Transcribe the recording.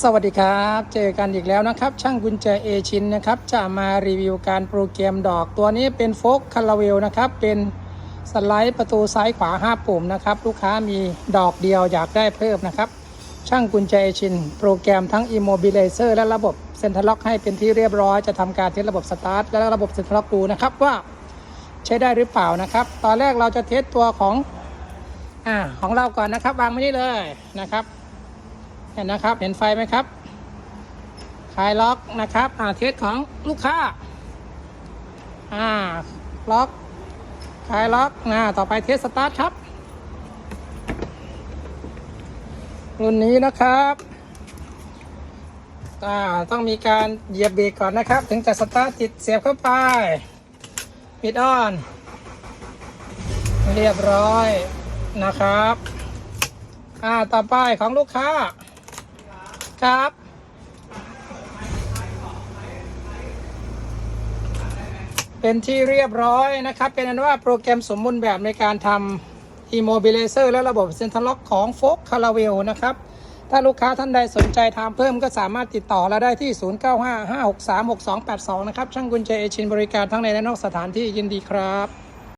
สวัสดีครับ เจอกันอีกแล้วนะครับ ช่างกุญแจเอชินนะครับ จะมารีวิวการโปรแกรมดอกตัวนี้เป็นโฟกคาราเวลนะครับ เป็นสไลด์ประตูซ้ายขวา 5 ปุ่มนะครับ ลูกค้ามีดอกเดียวอยากได้เพิ่มนะครับ ช่างกุญแจเอชิน โปรแกรมทั้ง Immobilizer และระบบเซ็นทรัลล็อกให้เป็นที่เรียบร้อยจะทำการเทสระบบสตาร์ทและระบบเซ็นทรัลล็อกดูนะครับว่าใช้ได้หรือเปล่านะครับ ตอนแรกเราจะเทสตัวของอ่าของเราก่อนนะครับ วางไว้นี่เลยนะครับ เห็นนะครับ เห็นไฟไหมครับคลายล็อกนะครับ อ่าเทสของลูกค้า อ่า ล็อกคลายล็อกอ่าต่อไปเทสสตาร์ทครับ รุ่นนี้นะครับอ่าต้องมีการเหยียบเบรกก่อนนะครับ ถึงจะสตาร์ทติดเสียบเข้าไป ปิดออน เรียบร้อยนะครับ อ่า ต่อไปของลูกค้า ครับ เป็นที่เรียบร้อยนะครับ เป็นอันว่าโปรแกรมสมบูรณ์แบบในการทำ Immobilizer และระบบ Central Lock ของ f o k c a r a v e l นะครับ ถ้าลูกค้าท่านใดสนใจทำเพิ่มก็สามารถติดต่อเราได้ที่ 0955636282 นะครับ ช่างกุญแจเอชินบริการทั้งในและนอกสถานที่ยินดีครับ